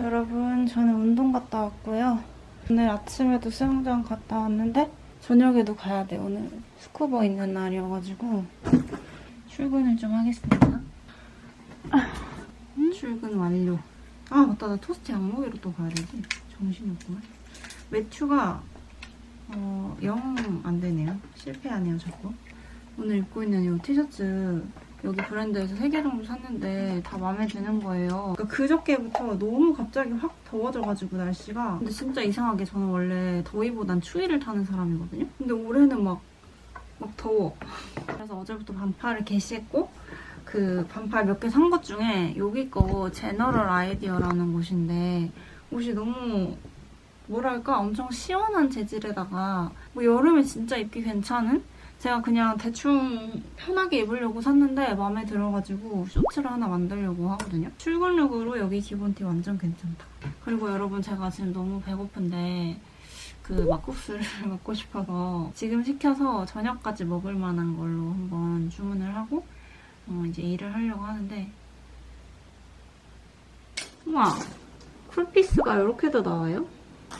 여러분, 저는 운동 갔다 왔고요. 오늘 아침에도 수영장 갔다 왔는데 저녁에도 가야 돼. 오늘 스쿠버 있는 날이어가지고 출근을 좀 하겠습니다. 아, 출근 완료. 아 맞다, 나 토스트 양모기로 또 가야 되지. 정신이 없구만. 매추가 어, 영 안 되네요. 실패하네요, 자꾸. 오늘 입고 있는 이 티셔츠 여기 브랜드에서 3개 정도 샀는데 다 마음에 드는 거예요. 그러니까 그저께부터 너무 갑자기 확 더워져가지고 날씨가 근데 진짜 이상하게 저는 원래 더위보단 추위를 타는 사람이거든요. 근데 올해는 막, 막 더워. 그래서 어제부터 반팔을 개시했고 그 반팔 몇 개 산 것 중에 여기 거 제너럴 아이디어라는 곳인데 옷이 너무 뭐랄까 엄청 시원한 재질에다가 뭐 여름에 진짜 입기 괜찮은 제가 그냥 대충 편하게 입으려고 샀는데 마음에 들어가지고 쇼츠를 하나 만들려고 하거든요. 출근룩으로 여기 기본티 완전 괜찮다. 그리고 여러분 제가 지금 너무 배고픈데 그 막국수를 먹고 싶어서 지금 시켜서 저녁까지 먹을 만한 걸로 한번 주문을 하고 어, 이제 일을 하려고 하는데 우와 쿨피스가 이렇게도 나와요?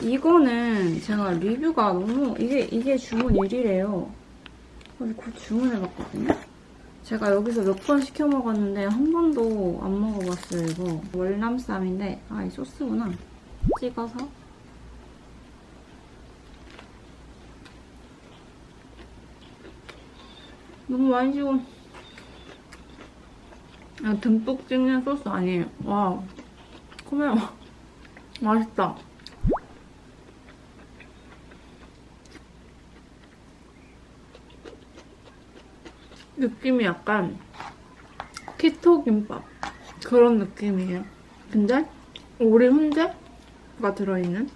이거는 제가 리뷰가 너무 이게 이게 주문 1위래요. 그래서 곧 주문해봤거든요. 제가 여기서 몇 번 시켜 먹었는데 한 번도 안 먹어봤어요. 이거 월남쌈인데 아 이 소스구나. 찍어서 너무 많이 찍어. 아, 듬뿍 찍는 소스 아니에요. 와, 커메라 맛있다. 느낌이 약간 키토 김밥 그런 느낌이에요. 근데 오리 훈제가 들어있는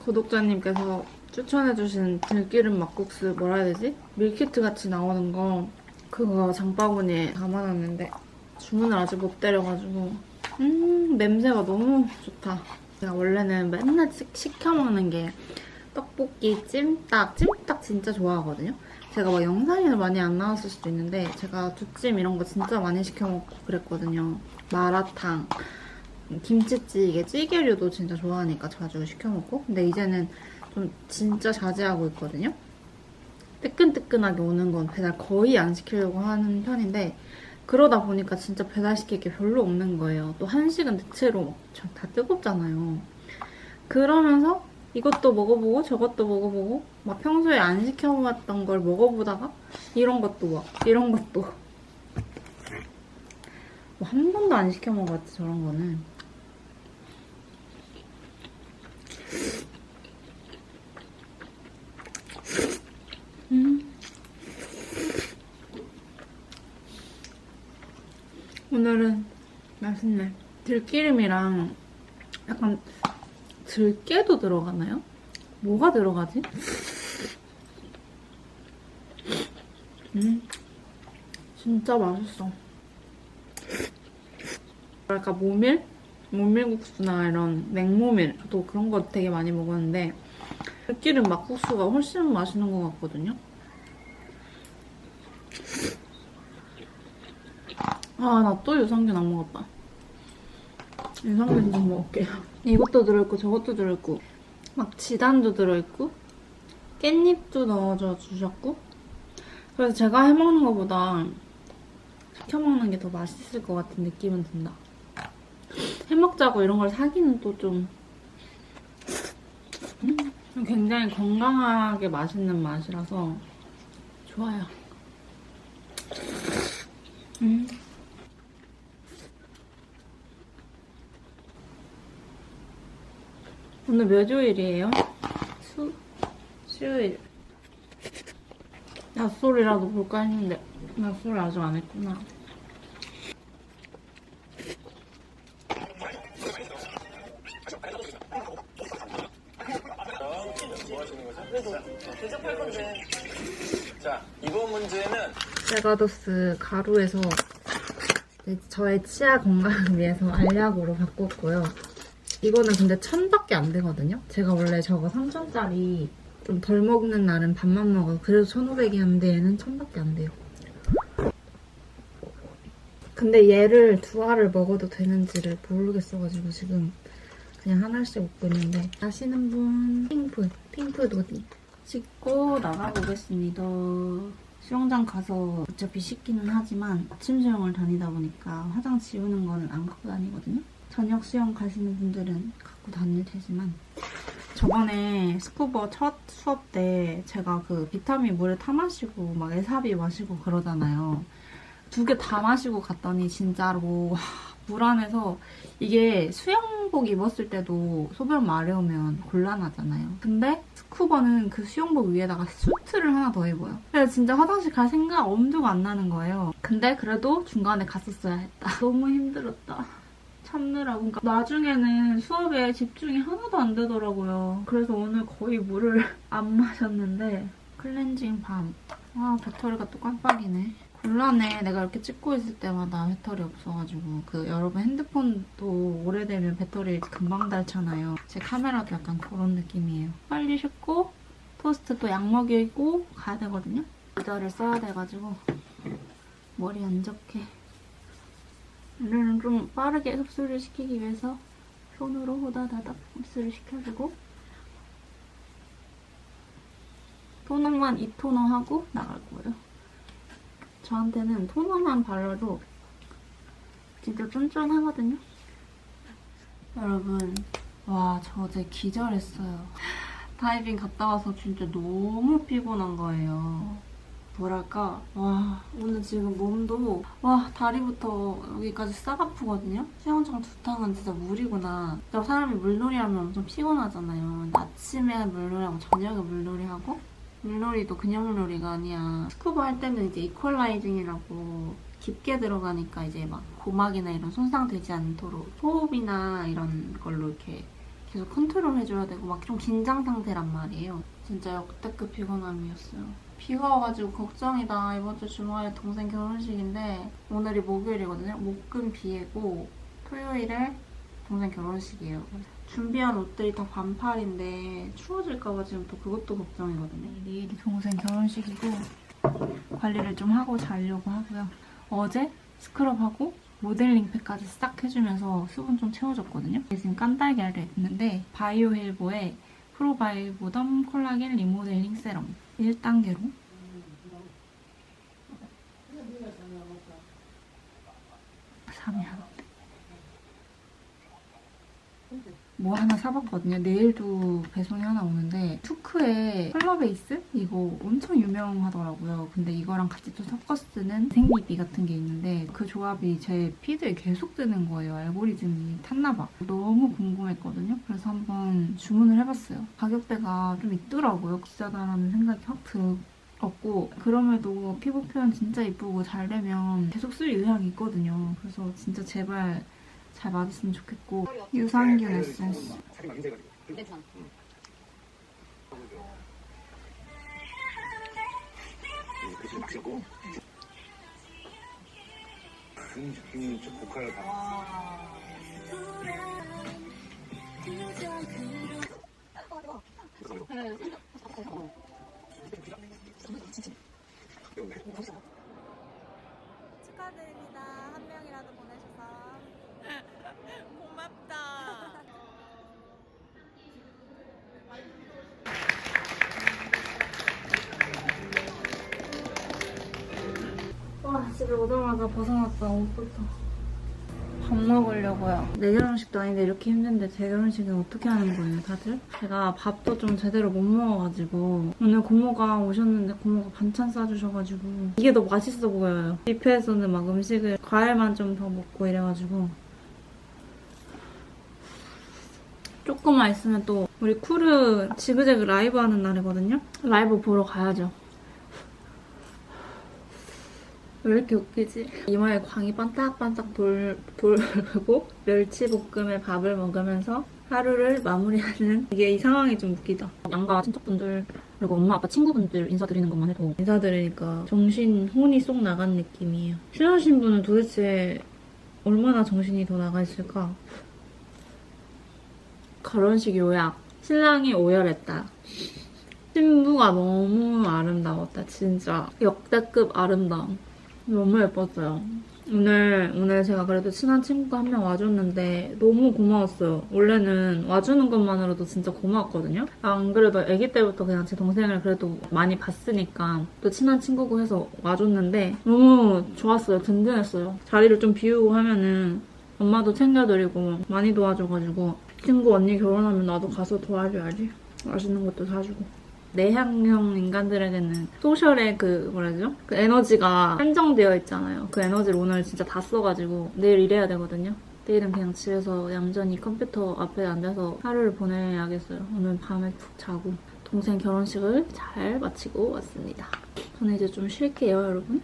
구독자님께서 추천해주신 들기름 막국수 뭐라 해야 되지? 밀키트 같이 나오는 거 그거 장바구니에 담아놨는데 주문을 아직 못 때려가지고 음 냄새가 너무 좋다. 제가 원래는 맨날 시- 시켜 먹는 게 떡볶이, 찜닭, 찜닭 진짜 좋아하거든요. 제가 막 영상이 많이 안 나왔을 수도 있는데 제가 두찜 이런 거 진짜 많이 시켜 먹고 그랬거든요. 마라탕, 김치찌개, 찌개류도 진짜 좋아하니까 자주 시켜 먹고 근데 이제는 좀 진짜 자제하고 있거든요. 뜨끈뜨끈하게 오는 건 배달 거의 안 시키려고 하는 편인데 그러다 보니까 진짜 배달시킬 게 별로 없는 거예요. 또 한식은 대체로 저- 다 뜨겁잖아요. 그러면서 이것도 먹어보고 저것도 먹어보고 막 평소에 안 시켜먹었던 걸 먹어보다가 이런 것도 막 이런 것도. 뭐 한 번도 안 시켜먹었지 저런 거는. 음. 오늘은 맛있네. 들기름이랑 약간 들깨도 들어가나요? 뭐가 들어가지? 음, 진짜 맛있어. 뭐랄까 모밀? 모밀국수나 이런 냉모밀 또 그런 거 되게 많이 먹었는데 들기름 막국수가 훨씬 맛있는 것 같거든요. 아, 나 또 유산균 안 먹었다. 유산균 좀 먹을게요. 이것도 들어있고 저것도 들어있고 막 지단도 들어있고 깻잎도 넣어줘 주셨고 그래서 제가 해먹는 것보다 시켜먹는 게 더 맛있을 것 같은 느낌은 든다. 해먹자고 이런 걸 사기는 또좀 음, 굉장히 건강하게 맛있는 맛이라서 좋아요. 음. 오늘 몇 요일이에요? 수, 수요일. 낮소리라도 볼까 했는데, 낮소리 아직 안 했구나. 자, 이번 문제는 세가도스 가루에서 네, 저의 치아 건강을 위해서 알약으로 바꿨고요. 이거는 근데 천밖에 안 되거든요. 제가 원래 저거 3천짜리 좀 덜 먹는 날은 반만 먹어요. 그래도 1,500이었는데 얘는 천밖에 안 돼요. 근데 얘를 두 알을 먹어도 되는지를 모르겠어가지고 지금 그냥 하나씩 먹고 있는데 아시는 분 핑크 핑크 도디 씻고 나가보겠습니다 수영장 가서 어차피 씻기는 하지만 아침 수영을 다니다 보니까 화장 지우는 거는 안 갖고 다니거든요 저녁 수영 가시는 분들은 갖고 다닐 테지만 저번에 스쿠버 첫 수업 때 제가 그 비타민 물을 타 마시고 막 에사비 마시고 그러잖아요. 두 개 다 마시고 갔더니 진짜로 와, 물 안에서 이게 수영복 입었을 때도 소변 마려우면 곤란하잖아요. 근데 스쿠버는 그 수영복 위에다가 수트를 하나 더 입어요. 그래서 진짜 화장실 갈 생각 엄두가 안 나는 거예요. 근데 그래도 중간에 갔었어야 했다. 너무 힘들었다. 참느라고. 그러니까 나중에는 수업에 집중이 하나도 안 되더라고요. 그래서 오늘 거의 물을 안 마셨는데 클렌징 밤. 아 배터리가 또 깜빡이네. 곤란해. 내가 이렇게 찍고 있을 때마다 배터리 없어가지고 그 여러분 핸드폰도 오래되면 배터리 금방 닳잖아요. 제 카메라도 약간 그런 느낌이에요. 빨리 씻고 토스트 또 약 먹이고 가야 되거든요. 모자를 써야 돼가지고 머리 안 적게 오늘은 좀 빠르게 흡수를 시키기 위해서 손으로 호다다닥 흡수를 시켜주고 토너만 2토너 하고 나갈 거예요. 저한테는 토너만 발라도 진짜 쫀쫀하거든요. 여러분, 와, 저 어제 기절했어요. 다이빙 갔다 와서 진짜 너무 피곤한 거예요. 뭐랄까, 와, 오늘 지금 몸도, 와, 다리부터 여기까지 싹 아프거든요? 수영장 두 탕은 진짜 물이구나. 사람이 물놀이 하면 엄청 피곤하잖아요. 아침에 물놀이하고 저녁에 물놀이하고, 물놀이도 그냥 물놀이가 아니야. 스쿠버 할 때는 이제 이퀄라이징이라고 깊게 들어가니까 이제 막 고막이나 이런 손상되지 않도록 호흡이나 이런 걸로 이렇게 계속 컨트롤 해줘야 되고 막 좀 긴장 상태란 말이에요. 진짜 역대급 피곤함이었어요. 비가 와가지고 걱정이다. 이번 주 주말에 동생 결혼식인데 오늘이 목요일이거든요. 목금 비에고 토요일에 동생 결혼식이에요. 준비한 옷들이 다 반팔인데 추워질까봐 지금 또 그것도 걱정이거든요. 내일이 동생 결혼식이고 관리를 좀 하고 자려고 하고요. 어제 스크럽하고 모델링 팩까지 싹 해주면서 수분 좀 채워줬거든요. 지금 깐달걀을 했는데 바이오 헬보의 프로바이보덤 콜라겐 리모델링 세럼 1단계로? 사면 하는데 뭐 하나 사봤거든요. 내일도 배송이 하나 오는데 투크의 컬러 베이스? 이거 엄청 유명하더라고요. 근데 이거랑 같이 또 섞어 쓰는 생리비 같은 게 있는데 그 조합이 제 피드에 계속 뜨는 거예요. 알고리즘이 탔나봐. 너무 궁금했거든요. 그래서 한번 주문을 해봤어요. 가격대가 좀 있더라고요. 비싸다라는 생각이 확 들었고 그럼에도 피부 표현 진짜 이쁘고 잘 되면 계속 쓸 의향이 있거든요. 그래서 진짜 제발 잘 맞았으면 좋겠고 유산균 에센스 큰 느낌이 좀 고칼 가. 축하드립니 집에 오자마자 벗어났다 옷부터. 밥 먹으려고요. 내 결혼식도 아닌데 이렇게 힘든데 제 결혼식은 어떻게 하는 거예요, 다들? 제가 밥도 좀 제대로 못 먹어가지고 오늘 고모가 오셨는데 고모가 반찬 싸주셔가지고 이게 더 맛있어 보여요. 뷔페에서는 막 음식을 과일만 좀 더 먹고 이래가지고 조금만 있으면 또 우리 쿠르 지그재그 라이브 하는 날이거든요. 라이브 보러 가야죠. 왜 이렇게 웃기지? 이마에 광이 반딱반딱 돌, 돌고 멸치볶음에 밥을 먹으면서 하루를 마무리하는 이게 이 상황이 좀 웃기다. 양가 친척분들 그리고 엄마 아빠 친구분들 인사드리는 것만 해도 인사드리니까 정신 혼이 쏙 나간 느낌이에요. 신혼 신부는 도대체 얼마나 정신이 더 나가 있을까? 결혼식 요약. 신랑이 오열했다. 신부가 너무 아름다웠다. 진짜 역대급 아름다움. 너무 예뻤어요. 오늘 오늘 제가 그래도 친한 친구가 한 명 와줬는데 너무 고마웠어요. 원래는 와주는 것만으로도 진짜 고마웠거든요. 안 그래도 아기 때부터 그냥 제 동생을 그래도 많이 봤으니까 또 친한 친구고 해서 와줬는데 너무 좋았어요. 든든했어요. 자리를 좀 비우고 하면은 엄마도 챙겨드리고 많이 도와줘가지고 친구 언니 결혼하면 나도 가서 도와줘야지. 맛있는 것도 사주고. 내향형 인간들에게는 소셜의 그 뭐라죠? 그 에너지가 한정되어 있잖아요. 그 에너지를 오늘 진짜 다 써가지고 내일 일해야 되거든요. 내일은 그냥 집에서 얌전히 컴퓨터 앞에 앉아서 하루를 보내야겠어요. 오늘 밤에 푹 자고 동생 결혼식을 잘 마치고 왔습니다. 저는 이제 좀 쉴게요, 여러분.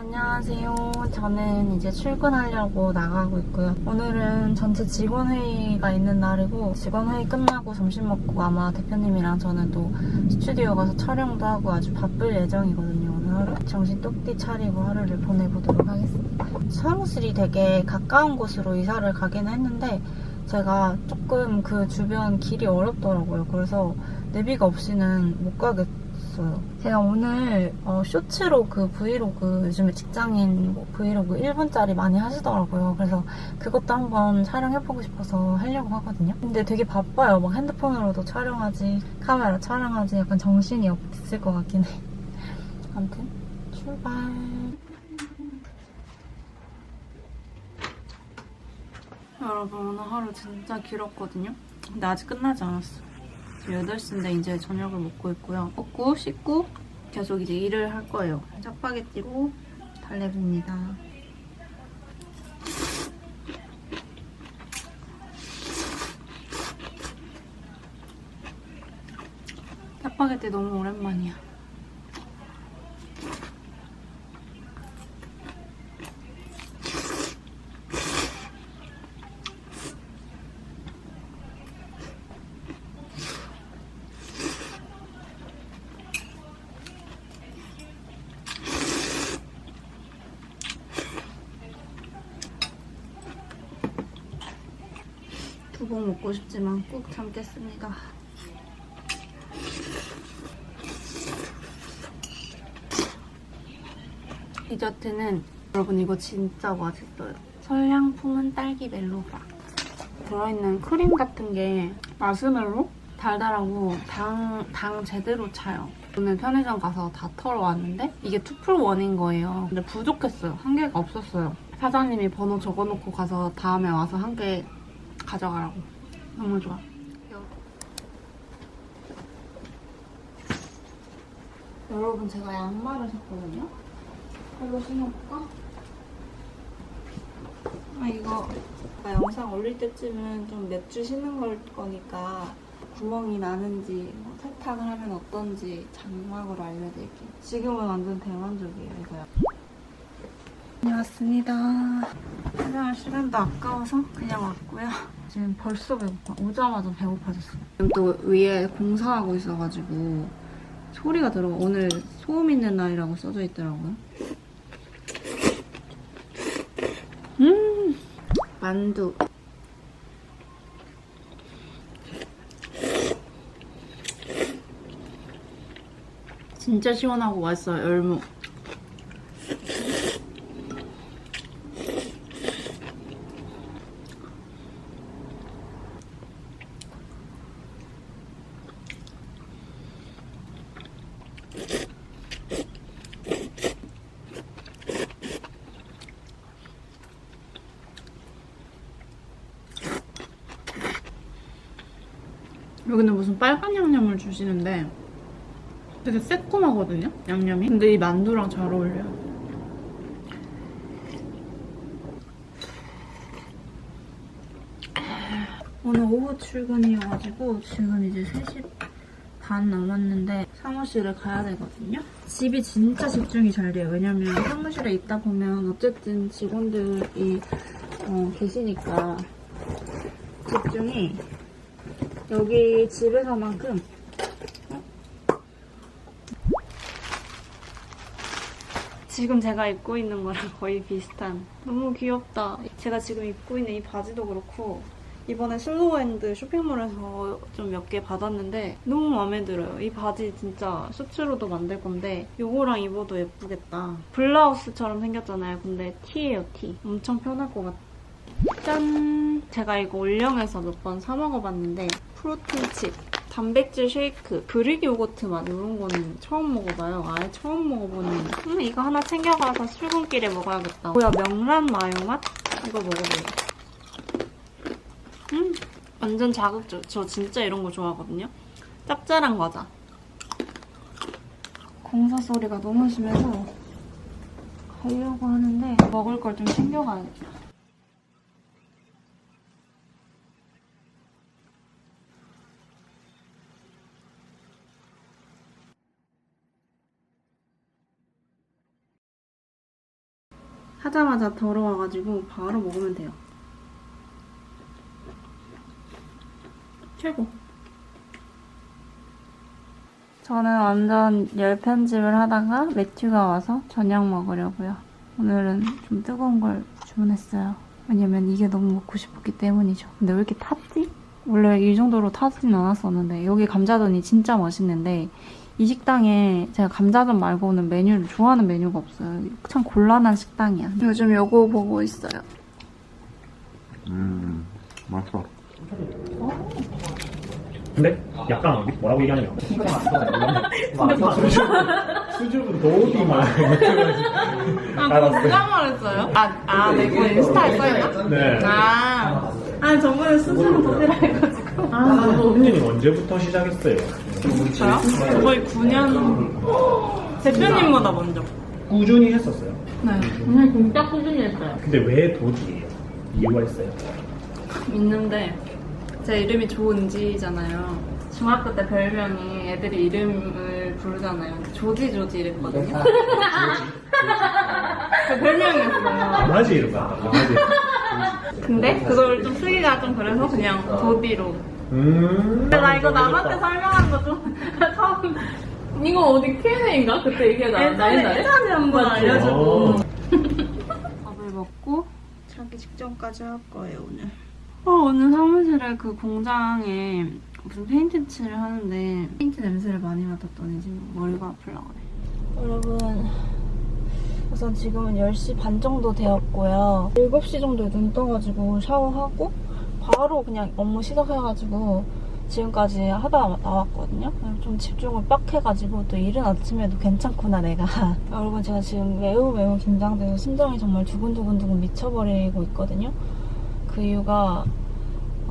안녕하세요. 저는 이제 출근하려고 나가고 있고요. 오늘은 전체 직원회의가 있는 날이고 직원회의 끝나고 점심 먹고 아마 대표님이랑 저는 또 스튜디오 가서 촬영도 하고 아주 바쁠 예정이거든요. 오늘 하루 정신 똑띠 차리고 하루를 보내보도록 하겠습니다. 사무실이 되게 가까운 곳으로 이사를 가긴 했는데 제가 조금 그 주변 길이 어렵더라고요. 그래서 내비가 없이는 못 가겠 어요. 제가 오늘 어, 쇼츠로 그 브이로그 요즘에 직장인 뭐 브이로그 1분짜리 많이 하시더라고요. 그래서 그것도 한번 촬영해보고 싶어서 하려고 하거든요. 근데 되게 바빠요. 막 핸드폰으로도 촬영하지, 카메라 촬영하지 약간 정신이 없을 것 같긴 해. 아무튼 출발. 여러분 오늘 하루 진짜 길었거든요. 근데 아직 끝나지 않았어. 지금 8시인데 이제 저녁을 먹고 있고요. 먹고 씻고 계속 이제 일을 할 거예요. 짜파게티로 달래봅니다. 짜파게티 너무 오랜만이야. 두봉 먹고 싶지만 꾹 참겠습니다. 디저트는 여러분 이거 진짜 맛있어요. 설향 품은 딸기 멜로바. 들어있는 크림 같은 게 마스멜로? 달달하고 당, 당 제대로 차요. 오늘 편의점 가서 다 털어 왔는데 이게 2풀1인 거예요. 근데 부족했어요. 한 개가 없었어요. 사장님이 번호 적어놓고 가서 다음에 와서 한 개 가져가라고. 너무 좋아. 여러분 제가 양말을 샀거든요. 이거 신어볼까? 아 이거 나 영상 올릴 때쯤은 좀몇주 신는 걸 거니까 구멍이 나는지 뭐 세탁을 하면 어떤지 장막으로 알려드릴게요. 지금은 완전 대만족이에요 이거요. 네 왔습니다. 화장할 시간도 아까워서 그냥 왔고요. 지금 벌써 배고파. 오자마자 배고파졌어요. 지금 또 위에 공사하고 있어가지고 소리가 들어. 오늘 소음 있는 날이라고 써져 있더라고요. 음, 만두. 진짜 시원하고 맛있어요, 열무. 여기는 무슨 빨간 양념을 주시는데 되게 새콤하거든요, 양념이. 근데 이 만두랑 잘 어울려요. 오늘 오후 출근이어가지고 지금 이제 3시 반 남았는데 사무실에 가야 되거든요. 집이 진짜 집중이 잘 돼요. 왜냐면 사무실에 있다 보면 어쨌든 직원들이 어, 계시니까 집중이 여기 집에서만큼 지금 제가 입고 있는 거랑 거의 비슷한 너무 귀엽다 제가 지금 입고 있는 이 바지도 그렇고 이번에 슬로우핸드 쇼핑몰에서 좀 몇 개 받았는데 너무 마음에 들어요. 이 바지 진짜 셔츠로도 만들 건데 이거랑 입어도 예쁘겠다. 블라우스처럼 생겼잖아요. 근데 티예요, 티. 엄청 편할 것 같아. 짠! 제가 이거 올영에서 몇 번 사 먹어봤는데 프로틴칩, 단백질 쉐이크, 그릭 요거트 맛 이런 거는 처음 먹어봐요. 아예 처음 먹어보는. 음, 이거 하나 챙겨가서 출근길에 먹어야겠다. 뭐야 명란 마요 맛? 이거 먹어볼래. 음, 완전 자극적. 저 진짜 이런 거 좋아하거든요. 짭짤한 과자. 공사 소리가 너무 심해서 가려고 하는데 먹을 걸 좀 챙겨가야겠다. 하자마자 더러워가지고 바로 먹으면 돼요. 최고. 저는 완전 열 편집을 하다가 매튜가 와서 저녁 먹으려고요. 오늘은 좀 뜨거운 걸 주문했어요. 왜냐면 이게 너무 먹고 싶었기 때문이죠. 근데 왜 이렇게 탔지? 원래 이 정도로 타진 않았었는데 여기 감자전이 진짜 맛있는데 이 식당에 제가 감자전 말고는 메뉴를 좋아하는 메뉴가 없어요. 참 곤란한 식당이야. 요즘 요거 보고 있어요. 음, 맛있어. 근데 약간 뭐라고 얘기하냐면 수줍은 도우디만 아, 알았어요. 누가 말했어요? 아, 아, 네, 그 인스타에 써있나? 네. 아, 아, 저번에 스스로 도피라 해가지고. 아, 훈련이 언제부터 시작했어요? 저요? 거의 9년. 대표님보다 먼저. 꾸준히 했었어요. 네. 오늘 진짜 꾸준히 했어요. 근데 왜 도지예요? 이유가 있어요. 있는데, 제 이름이 조은지잖아요. 중학교 때 별명이 애들이 이름을 부르잖아요. 조지 조지 이랬거든요. 그 별명이었어요. 강아지 이름 같다. 강아지. 근데 그걸 좀 쓰기가 좀 그래서 그냥 도비로. 음. 근데 나 이거 남한테 설명한 거좀 처음. 이거 어디 Q&A인가? 그때 얘기하다 예전에 옛날에? 예전에 한번 맞죠? 알려주고. 어. 밥을 먹고 자기 직전까지 할 거예요 오늘. 어 오늘 사무실에 그 공장에 무슨 페인트 칠을 하는데 페인트 냄새를 많이 맡았더니 지금 머리가 아플라 그래. 여러분, 우선 지금은 10시 반 정도 되었고요. 7시 정도에 눈 떠가지고 샤워하고 바로 그냥 업무 시작해가지고 지금까지 하다 나왔거든요. 좀 집중을 빡 해가지고 또 이른 아침에도 괜찮구나 내가. 여러분 제가 지금 매우 매우 긴장돼서 심장이 정말 두근두근두근 미쳐버리고 있거든요. 그 이유가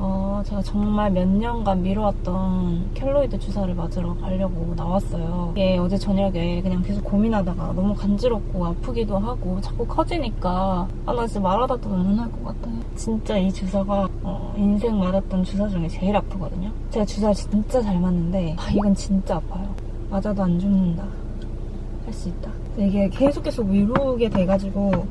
어, 제가 정말 몇 년간 미뤄왔던 켈로이드 주사를 맞으러 가려고 나왔어요. 이게 어제 저녁에 그냥 계속 고민하다가 너무 간지럽고 아프기도 하고 자꾸 커지니까 아, 나 진짜 말하다 또날것 같아. 진짜 이 주사가 어, 인생 맞았던 주사 중에 제일 아프거든요. 제가 주사를 진짜 잘 맞는데 아, 이건 진짜 아파요. 맞아도 안 죽는다. 할 수 있다. 이게 계속 계속 미루게 돼가지고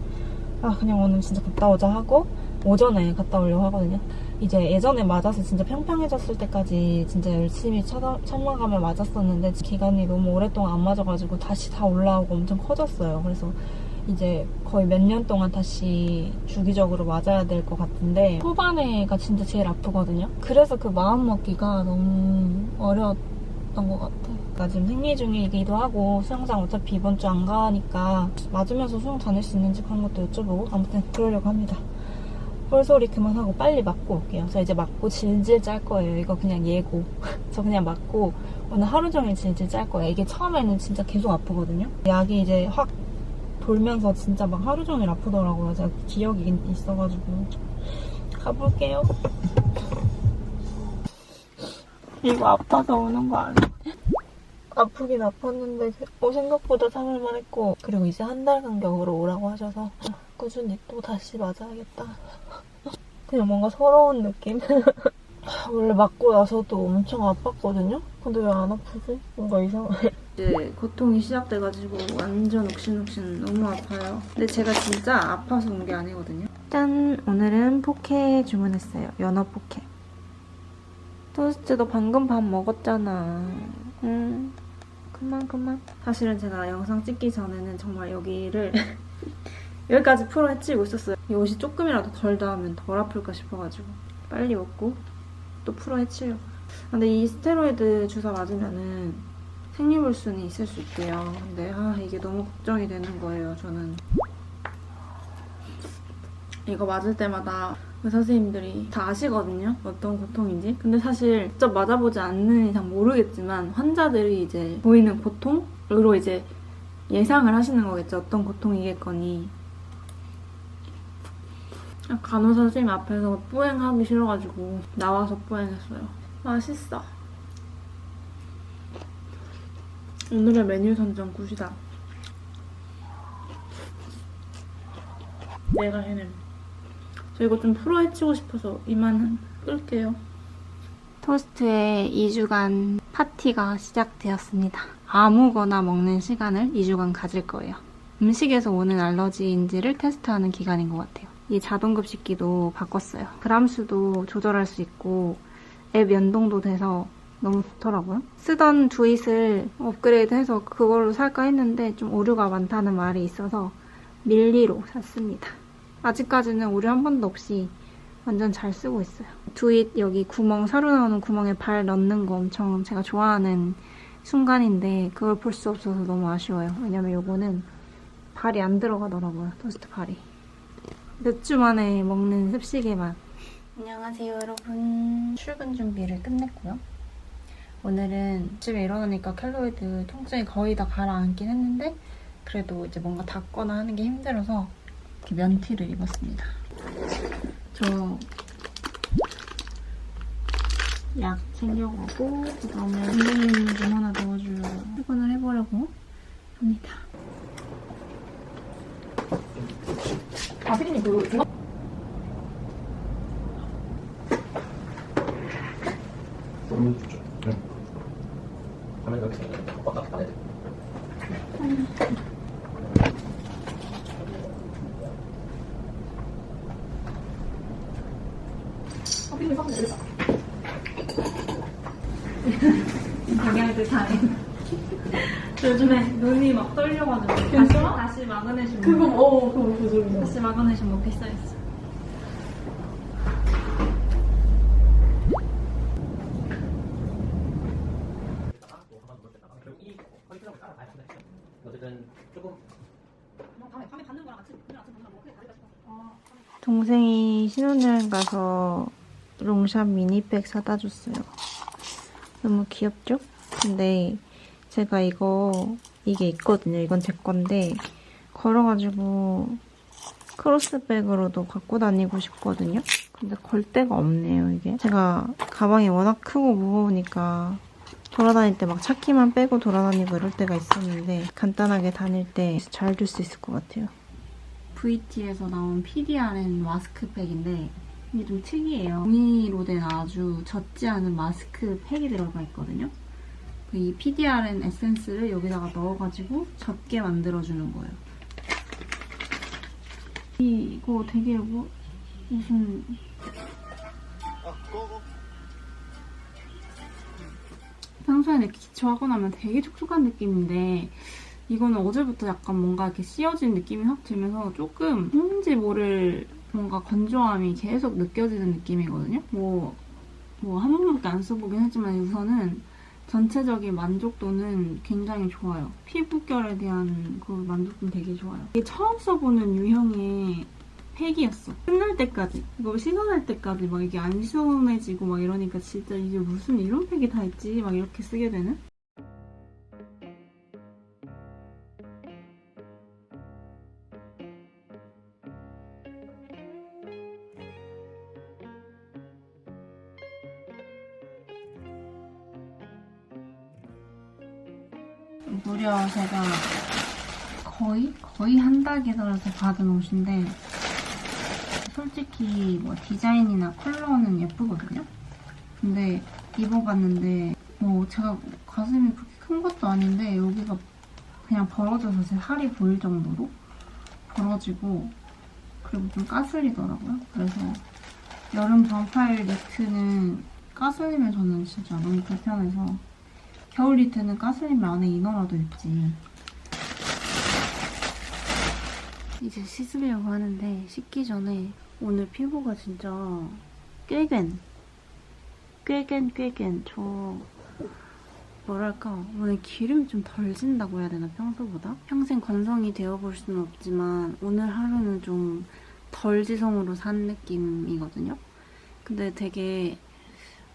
아 그냥 오늘 진짜 갔다 오자 하고 오전에 갔다 오려고 하거든요. 이제 예전에 맞아서 진짜 평평해졌을 때까지 진짜 열심히 쳐다, 참아가며 맞았었는데 기간이 너무 오랫동안 안 맞아가지고 다시 다 올라오고 엄청 커졌어요. 그래서 이제 거의 몇 년 동안 다시 주기적으로 맞아야 될 것 같은데 초반에가 진짜 제일 아프거든요. 그래서 그 마음 먹기가 너무 어려웠던 것 같아요. 나 지금 생리 중이기도 하고 수영장 어차피 이번 주 안 가니까 맞으면서 수영 다닐 수 있는지 그런 것도 여쭤보고 아무튼 그러려고 합니다. 홀소리 그만하고 빨리 맞고 올게요. 저 이제 맞고 질질 짤 거예요. 이거 그냥 예고. 저 그냥 맞고 오늘 하루 종일 질질 짤 거예요. 이게 처음에는 진짜 계속 아프거든요. 약이 이제 확 돌면서 진짜 막 하루 종일 아프더라고요. 제가 기억이 있어가지고. 가볼게요. 이거 아파서 오는 거 아니야? 아프긴 아팠는데 어, 생각보다 참을만 했고 그리고 이제 한 달 간격으로 오라고 하셔서 꾸준히 또 다시 맞아야겠다. 그냥 뭔가 서러운 느낌? 원래 맞고 나서도 엄청 아팠거든요? 근데 왜 안 아프지? 뭔가 이상해. 이제 고통이 시작돼가지고 완전 욱신욱신 너무 아파요. 근데 제가 진짜 아파서 온 게 아니거든요. 짠! 오늘은 포케 주문했어요. 연어 포케. 토스트 너 방금 밥 먹었잖아. 응. 그만 그만. 사실은 제가 영상 찍기 전에는 정말 여기를 여기까지 풀어 헤치고 있었어요. 이 옷이 조금이라도 덜 닿으면 덜 아플까 싶어가지고. 빨리 먹고 또 풀어 헤치려고. 근데 이 스테로이드 주사 맞으면은 생리불순이 있을 수 있대요. 근데 아 이게 너무 걱정이 되는 거예요. 저는 이거 맞을 때마다 의사 선생님들이 다 아시거든요. 어떤 고통인지. 근데 사실 직접 맞아보지 않는 이상 모르겠지만 환자들이 이제 보이는 고통으로 이제 예상을 하시는 거겠죠. 어떤 고통이겠거니. 아, 간호사 선생님 앞에서 뿌행하기 싫어가지고 나와서 뿌행했어요. 맛있어. 오늘의 메뉴 선정 굿이다. 내가 해낸. 저 이거 좀 풀어 헤치고 싶어서 이만 끌게요. 토스트의 2주간 파티가 시작되었습니다. 아무거나 먹는 시간을 2주간 가질 거예요. 음식에서 오는 알러지인지를 테스트하는 기간인 것 같아요. 이 자동급식기도 바꿨어요. 그람수도 조절할 수 있고 앱 연동도 돼서 너무 좋더라고요. 쓰던 두잇을 업그레이드해서 그걸로 살까 했는데 좀 오류가 많다는 말이 있어서 밀리로 샀습니다. 아직까지는 오류 한 번도 없이 완전 잘 쓰고 있어요. 두잇 여기 구멍, 사료 나오는 구멍에 발 넣는 거 엄청 제가 좋아하는 순간인데 그걸 볼 수 없어서 너무 아쉬워요. 왜냐면 요거는 발이 안 들어가더라고요. 토스트 발이. 몇 주 만에 먹는 습식의 맛. 안녕하세요 여러분. 출근 준비를 끝냈고요. 오늘은 집에 일어나니까 켈로이드 통증이 거의 다 가라앉긴 했는데 그래도 이제 뭔가 닫거나 하는 게 힘들어서 이렇게 면티를 입었습니다. 저 약 챙겨가고 그다음에 운동용 좀 하나 넣어주려고 출근을 해보려고 합니다. 아, 피디님 그, 해도 아, 피디님 깜짝 놀랐다. 방향들 잘해. 요즘에 눈이 막 떨려가지고 다시, 괜찮아? 다시 마그네슘 그거, 먹- 어, 그거 조절이 다시 마그네슘 먹기 시작했어. 어쨌든 조금 동생이 신혼여행 가서 롱샵 미니백 사다 줬어요. 너무 귀엽죠? 근데 제가 이거 이게 있거든요. 이건 제 건데 걸어가지고 크로스백으로도 갖고 다니고 싶거든요. 근데 걸 데가 없네요, 이게. 제가 가방이 워낙 크고 무거우니까 돌아다닐 때 막 차키만 빼고 돌아다니고 이럴 때가 있었는데 간단하게 다닐 때잘들수 있을 것 같아요. VT에서 나온 PDRN 마스크팩인데 이게 좀 특이해요. 종이로 된 아주 젖지 않은 마스크팩이 들어가 있거든요. 그이 PDRN 에센스를 여기다가 넣어가지고 젖게 만들어주는 거예요. 이거 되게 뭐 무슨 평소에 이렇게 기초하고 나면 되게 촉촉한 느낌인데 이거는 어제부터 약간 뭔가 이렇게 씌어진 느낌이 확 들면서 조금 뭔지 모를 뭔가 건조함이 계속 느껴지는 느낌이거든요. 뭐, 뭐 한 번밖에 안 써보긴 했지만 우선은 전체적인 만족도는 굉장히 좋아요. 피부결에 대한 그 만족도는 되게 좋아요. 이게 처음 써보는 유형의 팩이었어. 끝날 때까지. 이거 씻어낼 때까지 막 이게 안 시원해지고 막 이러니까 진짜 이게 무슨 이런 팩이 다 있지? 막 이렇게 쓰게 되는? 기다려서 받은 옷인데 솔직히 뭐 디자인이나 컬러는 예쁘거든요. 근데 입어봤는데 뭐 제가 가슴이 그렇게 큰 것도 아닌데 여기가 그냥 벌어져서 제 살이 보일 정도로 벌어지고 그리고 좀 까슬리더라고요. 그래서 여름 반팔 니트는 까슬리면 저는 진짜 너무 불편해서 겨울 니트는 까슬리면 안에 이너라도 입지. 이제 씻으려고 하는데 씻기 전에 오늘 피부가 진짜 꾀겐 꾀겐 꾀겐 저 뭐랄까 오늘 기름이 좀 덜 진다고 해야 되나 평소보다? 평생 건성이 되어볼 수는 없지만 오늘 하루는 좀 덜 지성으로 산 느낌이거든요? 근데 되게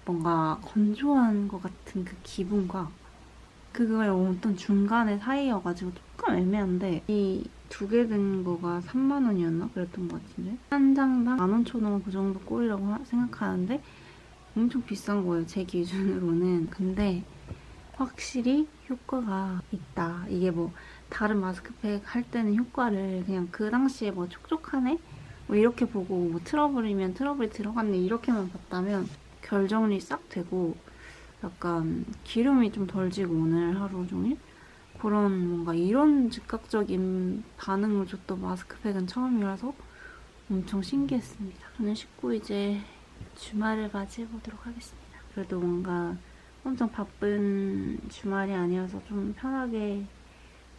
뭔가 건조한 것 같은 그 기분과 그거의 어떤 중간의 사이여가지고 조금 애매한데 이 두개든 거가 3만 원이었나? 그랬던 것 같은데 한 장당 15,000원 그 정도 꼴이라고 하- 생각하는데 엄청 비싼 거예요 제 기준으로는 근데 확실히 효과가 있다 이게 뭐 다른 마스크팩 할 때는 효과를 그냥 그 당시에 뭐 촉촉하네? 뭐 이렇게 보고 뭐 트러블이면 트러블이 들어갔네 이렇게만 봤다면 결 정리 싹 되고 약간 기름이 좀 덜 지고 오늘 하루 종일 그런 뭔가 이런 즉각적인 반응을 줬던 마스크팩은 처음이라서 엄청 신기했습니다. 저는 씻고 이제 주말을 맞이해보도록 하겠습니다. 그래도 뭔가 엄청 바쁜 주말이 아니어서 좀 편하게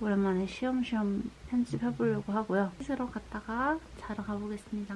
오랜만에 쉬엄쉬엄 편집해보려고 하고요. 씻으러 갔다가 자러 가보겠습니다.